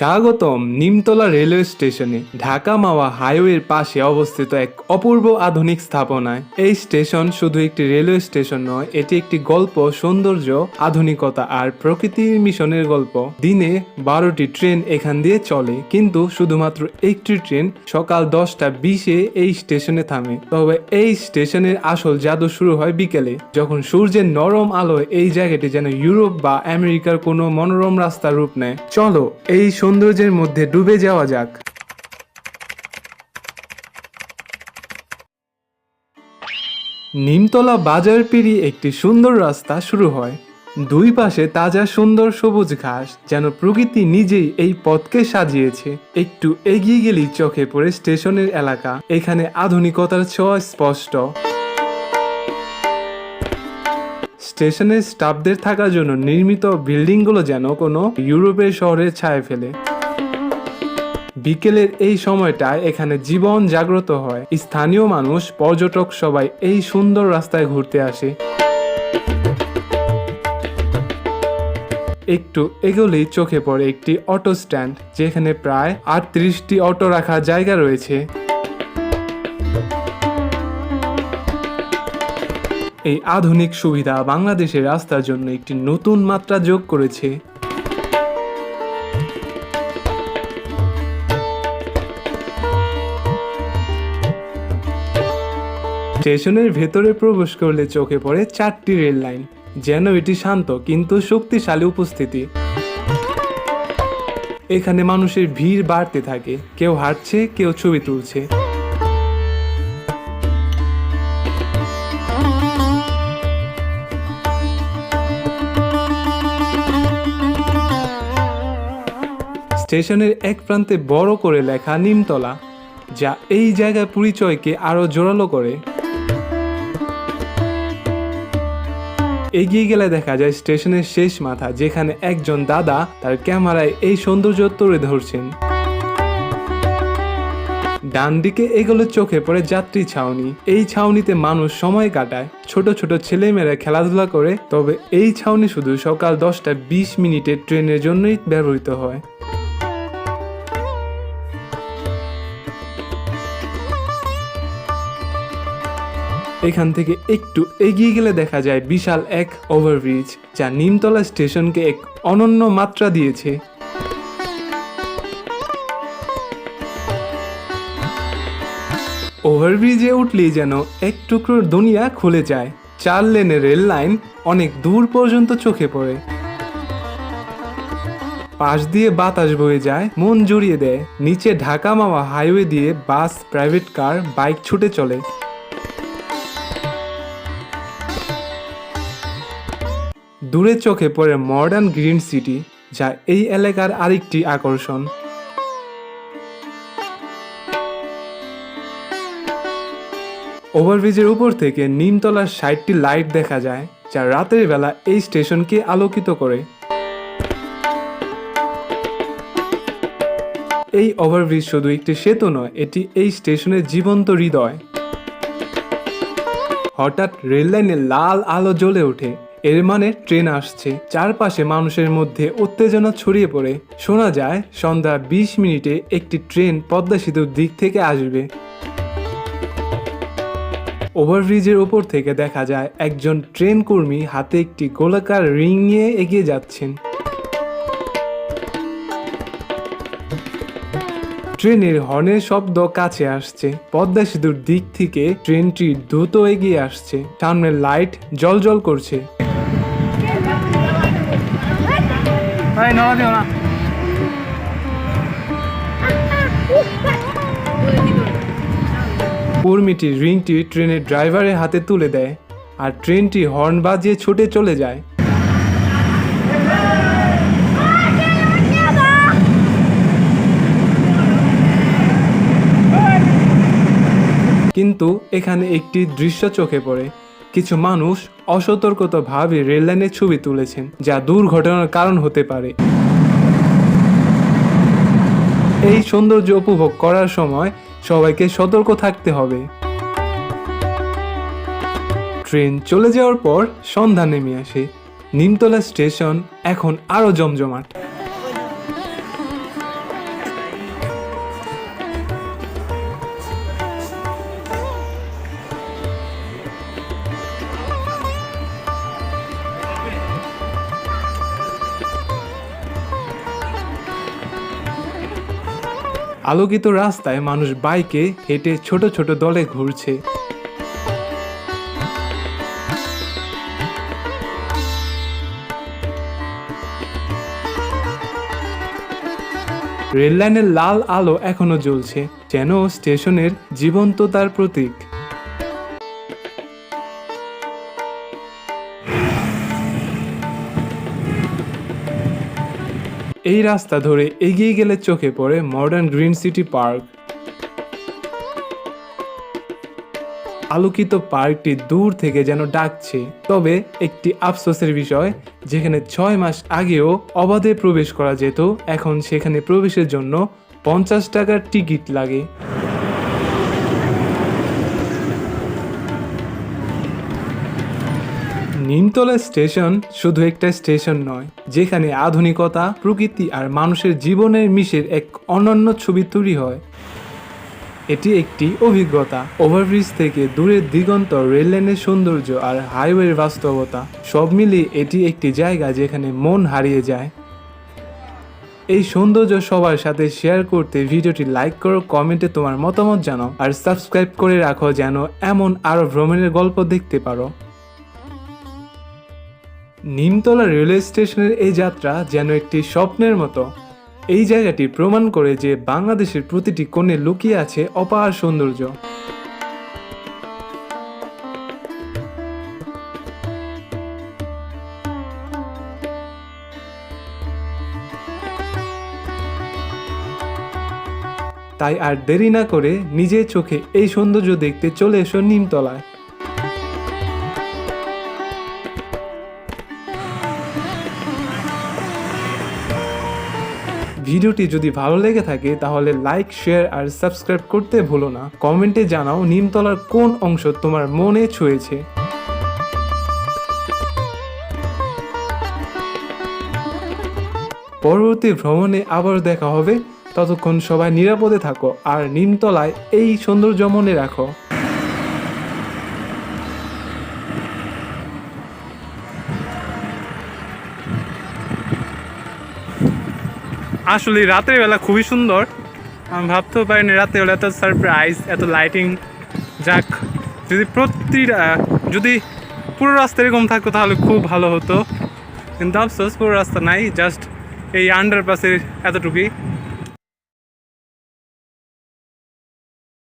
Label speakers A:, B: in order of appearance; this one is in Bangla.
A: স্বাগতম নিমতলা রেলওয়ে স্টেশনে ঢাকা মাওয়া হাইওয়ের পাশে অবস্থিত এক অপূর্ব আধুনিক স্থাপনায়। এই স্টেশন শুধু একটি রেলওয়ে স্টেশন নয়, এটি একটি গল্প, সৌন্দর্য, আধুনিকতা আর প্রকৃতির মিশনের গল্প। দিনে বারোটি ট্রেন এখান দিয়ে চলে, কিন্তু শুধুমাত্র একটি ট্রেন সকাল দশটা বিশে এই স্টেশনে থামে। তবে এই স্টেশনের আসল জাদু শুরু হয় বিকেলে, যখন সূর্যের নরম আলোয় এই জায়গাটি যেন ইউরোপ বা আমেরিকার কোনো মনোরম রাস্তার রূপ নেয়। চলো, এই সৌন্দর্যের মধ্যে ডুবে যাওয়া যাক। নিমতলা বাজার পেরিয়ে একটি সুন্দর রাস্তা শুরু হয়। দুই পাশে তাজা সুন্দর সবুজ ঘাস যেন প্রকৃতি নিজেই এই পথকে সাজিয়েছে। একটু এগিয়ে গেলেই চোখে পড়ে স্টেশনের এলাকা। এখানে আধুনিকতার ছোঁয়া স্পষ্ট। স্টেশনের স্টাফদের থাকার জন্য নির্মিত বিল্ডিংগুলো যেন কোনো ইউরোপের শহরের ছায়া ফেলে। বিকেলের এই সময়টায় এখানে জীবন জাগ্রত হয়। স্থানীয় মানুষ, পর্যটক সবাই এই সুন্দর রাস্তায় ঘুরতে আসে। একটু এগোলেই চোখে পড়ে একটি অটো স্ট্যান্ড, যেখানে প্রায় আটত্রিশটি অটো রাখার জায়গা রয়েছে। এই আধুনিক সুবিধা বাংলাদেশের রাস্তার জন্য একটি নতুন মাত্রা যোগ করেছে। স্টেশনের ভেতরে প্রবেশ করলে চোখে পড়ে চারটি রেল লাইন। যেন এটি শান্ত কিন্তু শক্তিশালী উপস্থিতি। এখানে মানুষের ভিড় বাড়তে থাকে। কেউ হাঁটছে, কেউ ছবি তুলছে। স্টেশনের এক প্রান্তে বড় করে লেখা নিমতলা, যা এই জায়গার পরিচয়কে আরও জোরালো করে। এগিয়ে গেলে দেখা যায় স্টেশনের শেষ মাথা, যেখানে একজন দাদা তার ক্যামেরায় এই সৌন্দর্য তুলে ধরছেন। ডান দিকে এগুলো চোখে পড়ে যাত্রী ছাউনি। এই ছাউনিতে মানুষ সময় কাটায়, ছোট ছোট ছেলেমেয়েরা খেলাধুলা করে, তবে এই ছাউনি শুধু সকাল দশটা বিশ মিনিটে ট্রেনের জন্যই ব্যবহৃত হয়। এখান থেকে একটু এগিয়ে গেলে দেখা যায় বিশাল এক ওভারব্রিজ যা নিমতলা স্টেশনকে এক অনন্য মাত্রা দিয়েছে। ওভারব্রিজে উঠলেই যেন এক টুকরোর দুনিয়া খুলে যায়। চার লেনের রেল লাইন অনেক দূর পর্যন্ত চোখে পড়ে। পাশ দিয়ে বাতাস বয়ে যায়, মন জড়িয়ে দেয়। নিচে ঢাকা মাওয়া হাইওয়ে দিয়ে বাস প্রাইভেট কার বাইক ছুটে চলে। দূরে চোখে পড়ে মডার্ন গ্রিন সিটি যা এই এলাকার আরেকটি আকর্ষণ। ওভারব্রিজের উপর থেকে নিমতলার ষাটটি লাইট দেখা যায়, যা রাতের বেলা এই স্টেশনকে আলোকিত করে। এই ওভারব্রিজ শুধু একটি সেতু নয়, এটি এই স্টেশনের জীবন্ত হৃদয়। হঠাৎ রেল লাইনে লাল আলো জ্বলে ওঠে। এর মানে ট্রেন আসছে। চারপাশে মানুষের মধ্যে উত্তেজনা ছড়িয়ে পড়ে। শোনা যায়, সন্ধ্যা বিশ মিনিটে একটি ট্রেন পদ্মা সেতুর দিক থেকে আসবে। ওভারব্রিজের ওপর থেকে দেখা যায়, একজন ট্রেন কর্মী হাতে একটি গোলাকার রিং নিয়ে এগিয়ে যাচ্ছেন। ট্রেনের হর্নের শব্দ কাছে আসছে। পদ্মা সেতুর দিক থেকে ট্রেনটি দ্রুত এগিয়ে আসছে। সামনের লাইট জল করছে।
B: এই নড়া দিও না।
A: কর্মীটি রিংটি ট্রেনের ড্রাইভারের হাতে তুলে দেয় আর ট্রেনটি হর্ন বাজিয়ে ছুটে চলে যায়। কিন্তু এখানে একটি দৃশ্য চোখে পড়ে। কিছু মানুষ অসতর্কতাভাবে রেললাইনের ছবি তুলেছেন, যা দুর্ঘটনার কারণ হতে পারে। এই সৌন্দর্য উপভোগ করার সময় সবাইকে সতর্ক থাকতে হবে। ট্রেন চলে যাওয়ার পর সন্ধ্যা নেমে আসে। নিমতলা স্টেশন এখন আরও জমজমাট। আলোকিত রাস্তায় মানুষ বাইকে হেঁটে ছোট ছোট দলে ঘুরছে। রেললাইনের লাল আলো এখনও জ্বলছে, যেন স্টেশনের জীবন্ততার প্রতীক। এই রাস্তা ধরে এগিয়ে গেলে চোখে পড়ে মডার্ন গ্রিন সিটি পার্ক আলোকিত পার্কটি দূর থেকে যেন ডাকছে, তবে একটি আফসোসের বিষয়, যেখানে ছয় মাস আগেও অবাধে প্রবেশ করা যেত, এখন সেখানে প্রবেশের জন্য পঞ্চাশ টাকার টিকিট লাগে। নিমতলা স্টেশন শুধু একটা স্টেশন নয়, যেখানে আধুনিকতা, প্রকৃতি আর মানুষের জীবনের মিশের এক অনন্য ছবি তৈরি হয়। এটি একটি অভিজ্ঞতা। ওভারব্রিজ থেকে দূরের দিগন্ত রেললাইনের সৌন্দর্য আর হাইওয়ের বাস্তবতা, সব মিলিয়ে এটি একটি জায়গা যেখানে মন হারিয়ে যায়। এই সৌন্দর্য সবার সাথে শেয়ার করতে ভিডিওটি লাইক করো, কমেন্টে তোমার মতামত জানাও, আর সাবস্ক্রাইব করে রাখো যেন এমন আরও ভ্রমণের গল্প দেখতে পারো। নিমতলা রেলওয়ে স্টেশনের এই যাত্রা যেন একটি স্বপ্নের মতো। এই জায়গাটি প্রমাণ করে যে বাংলাদেশের প্রতিটি কোণে লুকিয়ে আছে অপার সৌন্দর্য। তাই আর দেরি না করে নিজের চোখে এই সৌন্দর্য দেখতে চলে এসো নিমতলায়। ভিডিওটি যদি ভালো লেগে থাকে, তাহলে লাইক শেয়ার আর সাবস্ক্রাইব করতে ভুলো না। কমেন্টে জানাও নিমতলার কোন অংশ তোমার মনে ছুঁয়েছে। পরবর্তী ভ্রমণে আবার দেখা হবে। ততক্ষণ সবাই নিরাপদে থাকো আর নিমতলায় এই সৌন্দর্য মনে রাখো।
B: আসলে রাতের বেলা খুবই সুন্দর। আমি ভাবতেও পারিনি রাতের বেলা এত সারপ্রাইজ এত লাইটিং যাক, যদি প্রতিটা যদি পুরো রাস্তা এরকম থাকতো তাহলে খুব ভালো হতো। কিন্তু আফসোস, পুরো রাস্তা নাই জাস্ট এই আন্ডারপাসের এতটুকুই।